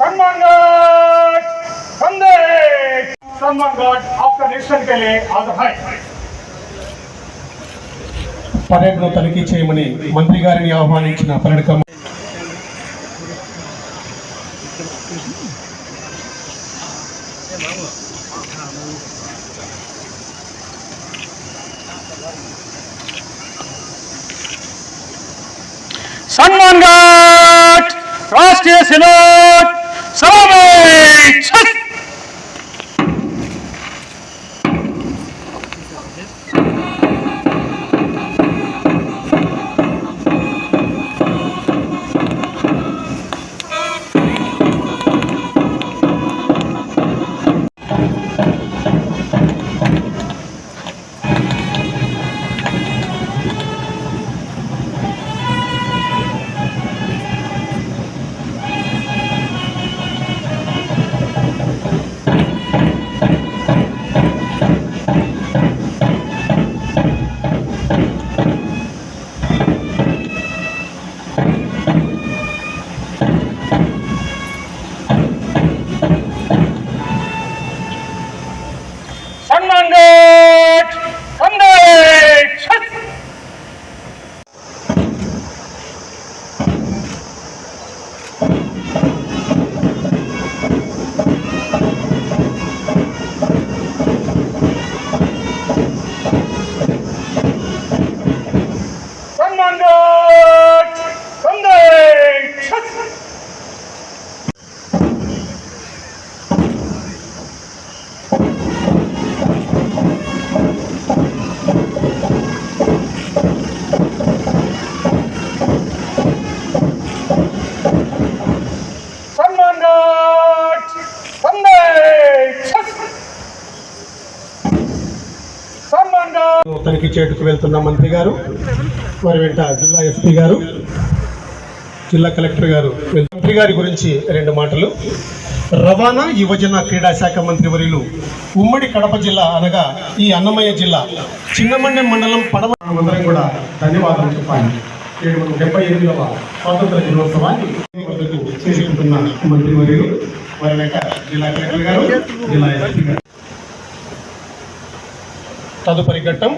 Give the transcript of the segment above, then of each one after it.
सन्मान गार्ड बंदे सन्मान गार्ड आपका निरीक्षण के लिए आगे है పర్యటన తనిఖీ చేయమని మంత్రి గారిని ఆహ్వానించిన పర్యటక सन्मान गार्ड राष्ट्रीय सिलोट সবাই చేటుకు వెళ్తున్న మంత్రి గారు వారి వెంట జిల్లా ఎస్పీ గారు జిల్లా కలెక్టర్ గారు మంత్రి గారి గురించి రెండు మాటలు. రవాణా యువజన క్రీడా శాఖ మంత్రి వర్యులు ఉమ్మడి కడప జిల్లా అనగా ఈ అన్నమయ్య జిల్లా చిన్నమండెం మండలం పడవ అందరం కూడా ధన్యవాదాలు చెప్పాలి. ఏడు వందల డెబ్బై ఎనిమిదవ స్వాతంత్ర దినోత్సవాన్ని చేసుకుంటున్న మంత్రి వర్యులు వారి వెంట జిల్లా కలెక్టర్ గారు జిల్లా ఎస్పీ గారు. తదుపరి ఘట్టం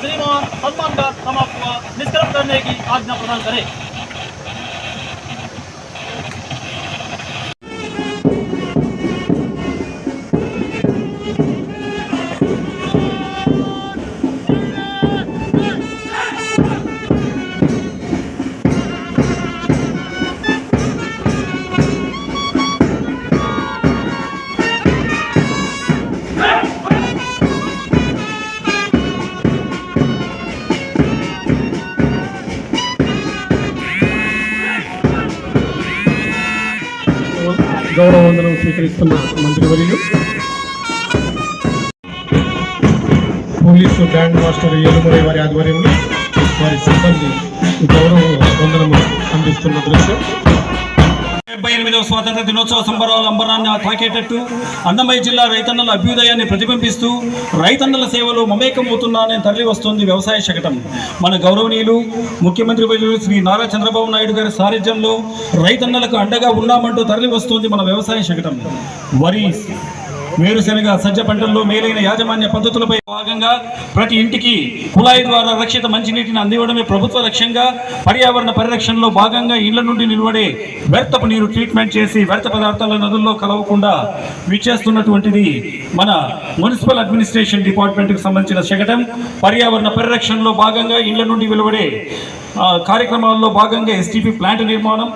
श्रीमान सलमान का समाप्त हुआ निष्क्रम करने की आज्ञा प्रदान करें గౌరవవందనం స్వీకరిస్తున్న మంత్రివర్యులు పోలీసు బ్యాండ్ మాస్టర్ ఏలుమురై వారి ఆధ్వర్యంలో వారి సిబ్బంది గౌరవ వందనము అందిస్తున్న దృశ్యం. డెబ్బై ఎనిమిదవ స్వాతంత్ర దినోత్సవ సంబరాల అంబరాన్ని తాకేటట్టు అన్నమయ్య జిల్లా రైతన్నల అభ్యుదయాన్ని ప్రతిబింబిస్తూ రైతన్నల సేవలు మమేకమవుతున్నానని తరలి వస్తుంది వ్యవసాయ శకటం. మన గౌరవనీయులు ముఖ్యమంత్రి వర్యులు శ్రీ నారా చంద్రబాబు నాయుడు గారి సారథ్యంలో రైతన్నలకు అండగా ఉన్నామంటూ తరలి వస్తుంది మన వ్యవసాయ శకటం. వరి వేరుశెనగ సజ్జ పంటల్లో మేలైన యాజమాన్య పద్ధతులపై భాగంగా ప్రతి ఇంటికి కుళాయి ద్వారా రక్షిత మంచినీటిని అందివ్వడమే ప్రభుత్వ లక్ష్యంగా పర్యావరణ పరిరక్షణలో భాగంగా ఇళ్ళ నుండి నిలబడే వ్యర్థపు నీరు ట్రీట్మెంట్ చేసి వ్యర్థ పదార్థాల నదుల్లో కలవకుండా విచ్చేస్తున్నటువంటిది మన మున్సిపల్ అడ్మినిస్ట్రేషన్ డిపార్ట్మెంట్కి సంబంధించిన శకటం. పర్యావరణ పరిరక్షణలో భాగంగా ఇళ్ళ నుండి వెలువడే కార్యక్రమాల్లో భాగంగా ఎస్టీపీ ప్లాంట్ నిర్మాణం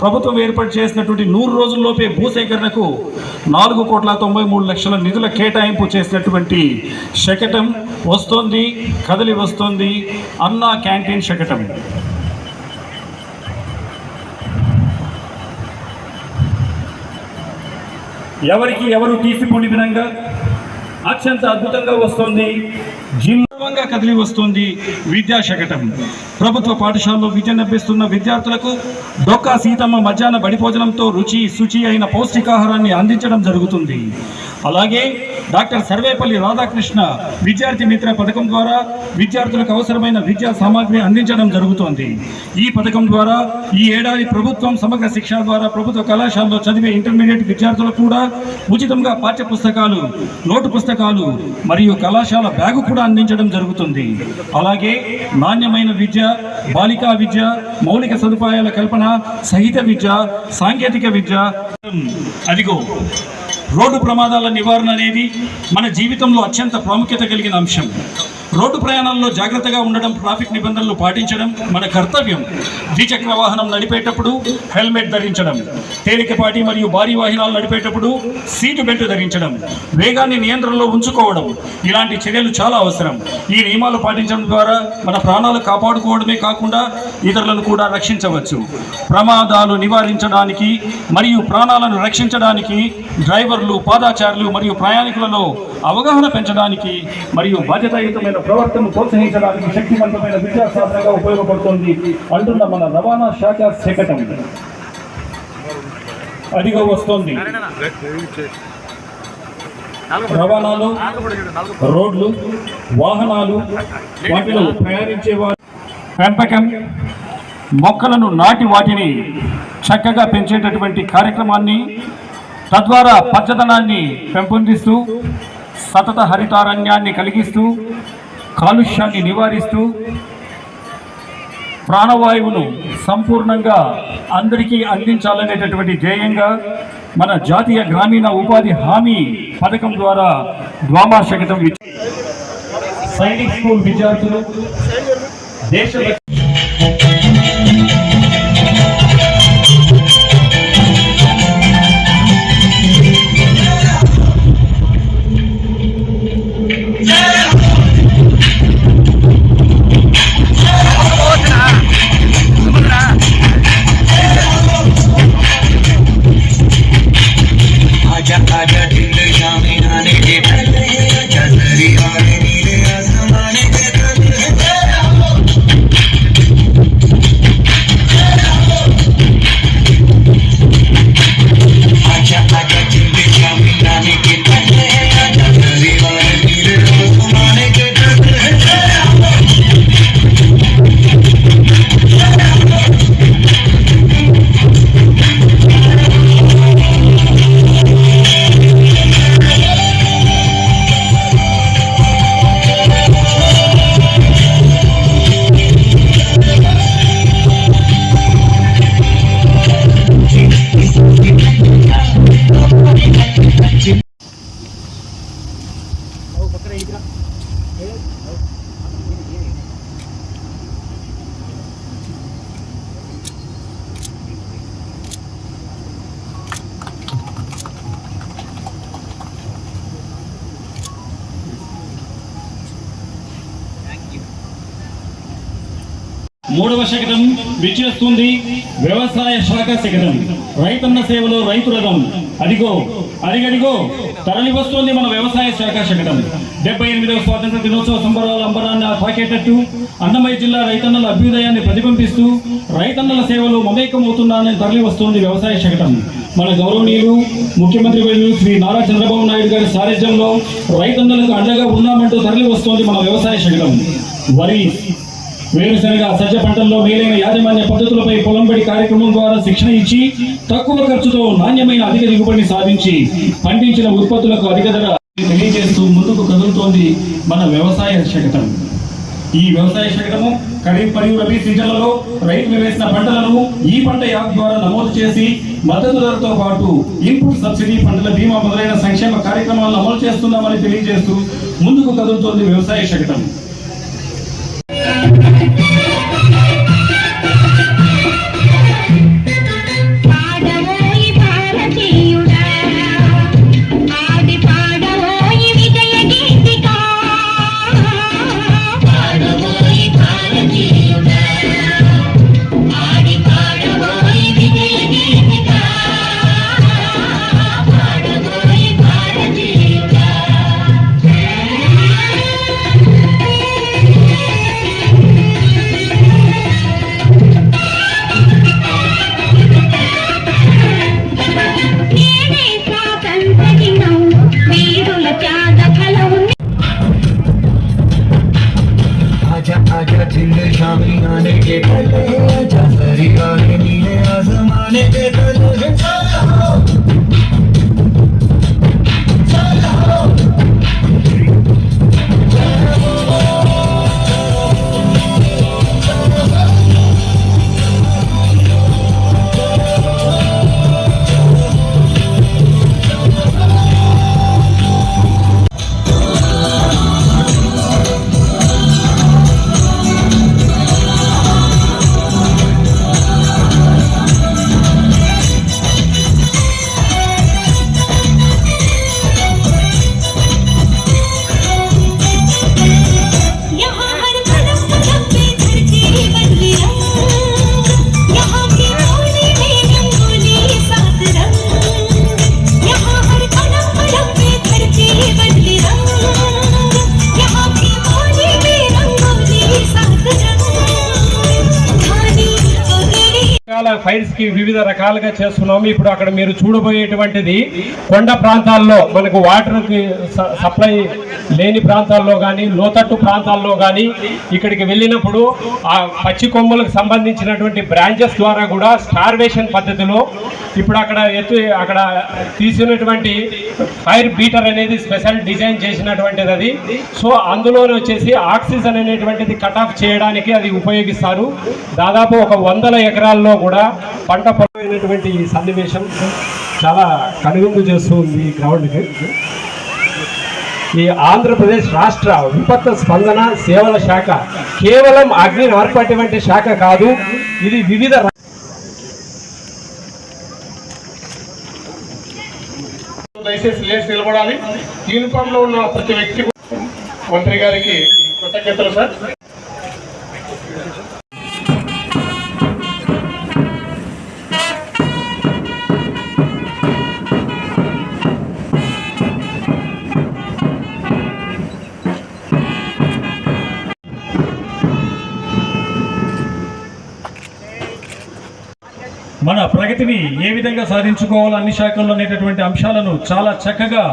ప్రభుత్వం ఏర్పాటు చేసినటువంటి నూరు రోజుల్లోపే భూసేకరణకు నాలుగు కోట్ల తొంభై మూడు లక్షల నిధుల కేటాయింపు చేసినటువంటి శకటం వస్తోంది కదలి వస్తోంది అన్నా క్యాంటీన్ శకటం. ఎవరికి ఎవరు తీసిపోని విధంగా అత్యంత అద్భుతంగా వస్తుంది జిల్లాగా కదిలి వస్తుంది విద్యా శకటం. ప్రభుత్వ పాఠశాలలో విద్య విద్యనభ్యస్తున్న విద్యార్థులకు డొక్కా సీతమ్మ మధ్యాహ్న బడి భోజనంతో రుచి శుచి అయిన పౌష్టికాహారాన్ని అందించడం జరుగుతుంది. అలాగే డాక్టర్ సర్వేపల్లి రాధాకృష్ణ విద్యార్థి మిత్ర పథకం ద్వారా విద్యార్థులకు అవసరమైన విద్యా సామాగ్రి అందించడం జరుగుతోంది. ఈ పథకం ద్వారా ఈ ఏడాది ప్రభుత్వం సమగ్ర శిక్షణ ద్వారా ప్రభుత్వ కళాశాలలో చదివే ఇంటర్మీడియట్ విద్యార్థులకు కూడా ఉచితంగా పాఠ్య పుస్తకాలు నోటు పుస్తకాలు మరియు కళాశాల బ్యాగు కూడా అందించడం జరుగుతుంది. అలాగే నాణ్యమైన విద్య బాలికా విద్య మౌలిక సదుపాయాల కల్పన సహిత విద్య సాంకేతిక విద్య అదిగో రోడ్డు ప్రమాదాల నివారణ అనేది మన జీవితంలో అత్యంత ప్రాముఖ్యత కలిగిన అంశం. రోడ్డు ప్రయాణాల్లో జాగ్రత్తగా ఉండడం ట్రాఫిక్ నిబంధనలు పాటించడం మన కర్తవ్యం. ద్విచక్ర వాహనం నడిపేటప్పుడు హెల్మెట్ ధరించడం తేలికపాటి మరియు భారీ వాహనాలు నడిపేటప్పుడు సీటు బెల్ట్ ధరించడం వేగాన్ని నియంత్రణలో ఉంచుకోవడం. ఇలాంటి చర్యలు చాలా అవసరం. ఈ నియమాలు పాటించడం ద్వారా మన ప్రాణాలు కాపాడుకోవడమే కాకుండా ఇతరులను కూడా రక్షించవచ్చు. ప్రమాదాలు నివారించడానికి మరియు ప్రాణాలను రక్షించడానికి డ్రైవర్లు పాదాచారులు మరియు ప్రయాణికులలో అవగాహన పెంచడానికి మరియు బాధ్యతాయుతమైన ప్రవర్తనను ప్రోత్సహించడానికి శక్తివంతమైన విద్యా సాధనగా ఉపయోగపడుతుంది అంటున్న మన రవాణా శాఖ శకటం అదిగా వస్తోంది. రవాణాలు రోడ్లు వాహనాలు వాటిలో ప్రయాణించే పెంపకం మొక్కలను నాటి వాటిని చక్కగా పెంచేటటువంటి కార్యక్రమాన్ని తద్వారా పచ్చదనాన్ని పెంపొందిస్తూ సతత హరితారణ్యాన్ని కలిగిస్తూ కాలుష్యాన్ని నివారిస్తూ ప్రాణవాయువును సంపూర్ణంగా అందరికీ అందించాలనేటటువంటి ధ్యేయంగా మన జాతీయ గ్రామీణ ఉపాధి హామీ పథకం ద్వారా ద్వామాశకతం సైనిక్ స్కూల్ విద్యార్థులు దేశ మూడవ శకటం విచ్చేస్తుంది వ్యవసాయ శాఖ శకటం. రైతన్న సేవలో రైతు రథం అదిగో అదిగదిగో తరలి వస్తుంది మన వ్యవసాయ శాఖ శకటం. డెబ్బై ఎనిమిదవ స్వాతంత్ర దినోత్సవ సంబరాల అంబరాన్ని తాకేటట్టు అన్నమయ్య జిల్లా రైతన్నల అభ్యుదయాన్ని ప్రతిబింబిస్తూ రైతన్నల సేవలో మమేకమవుతున్నానని తరలి వస్తుంది వ్యవసాయ శకటం. మన గౌరవనీయులు ముఖ్యమంత్రి వర్యులు శ్రీ నారా చంద్రబాబు నాయుడు గారి సారథ్యంలో రైతన్నలకు అండగా ఉన్నామంటూ తరలి వస్తోంది మన వ్యవసాయ శకటం. వరి వేరుశనగ సజ్జ పంటల్లో మేలైన యాజమాన్య పద్ధతులపై పొలంబడి కార్యక్రమం ద్వారా శిక్షణ ఇచ్చి తక్కువ ఖర్చుతో నాణ్యమైన అధిక దిగుబడిని సాధించి పండించిన ఉత్పత్తులకు అధిక ధర తెలియజేస్తూ ముందుకు కదులుతోంది మన వ్యవసాయ శకటం. ఈ వ్యవసాయ శకటము ఖరీఫ్ మరియు రబీ సీజన్లలో రైతులు వేసిన పంటలను ఈ పంట యాప్ ద్వారా నమోదు చేసి మద్దతు ధరతో పాటు ఇన్పుట్ సబ్సిడీ పంటల బీమా మొదలైన సంక్షేమ కార్యక్రమాలను అమలు చేస్తున్నామని తెలియజేస్తూ ముందుకు కదులుతోంది వ్యవసాయ శకటం. రకాల ఫైర్స్కి వివిధ రకాలుగా చేస్తున్నాము. ఇప్పుడు అక్కడ మీరు చూడబోయేటువంటిది కొండ ప్రాంతాల్లో మనకు వాటర్ సప్లై లేని ప్రాంతాల్లో కానీ లోతట్టు ప్రాంతాల్లో కానీ ఇక్కడికి వెళ్ళినప్పుడు ఆ పచ్చి కొమ్మలకు సంబంధించినటువంటి బ్రాంచెస్ ద్వారా కూడా స్టార్వేషన్ పద్ధతిలో ఇప్పుడు అక్కడ ఎత్తు అక్కడ తీసినటువంటి ఫైర్ బీటర్ అనేది స్పెషల్ డిజైన్ చేసినటువంటిది అది. సో అందులోనే వచ్చేసి ఆక్సిజన్ అనేటువంటిది కట్ ఆఫ్ చేయడానికి అది ఉపయోగిస్తారు. దాదాపు ఒక వందల ఎకరాల్లో కూడా పంట పొలమైనటువంటి ఈ సన్నివేశం చాలా కనువిందు చేస్తూ ఉంది ఈ గ్రౌండ్కి ఈ ఆంధ్రప్రదేశ్ రాష్ట్ర విపత్తు స్పందన సేవల శాఖ కేవలం అగ్ని ఆర్పటువంటి శాఖ కాదు ఇది వివిధ దయచేసి లేచి నిలబడాలి. యూనిఫామ్లో ఉన్న ప్రతి వ్యక్తి మంత్రి గారికి కృతజ్ఞతలు సార్. మన ప్రగతిని ఏ విధంగా సాధించుకోవాలో అన్ని శాఖల్లో అనేటటువంటి అంశాలను చాలా చక్కగా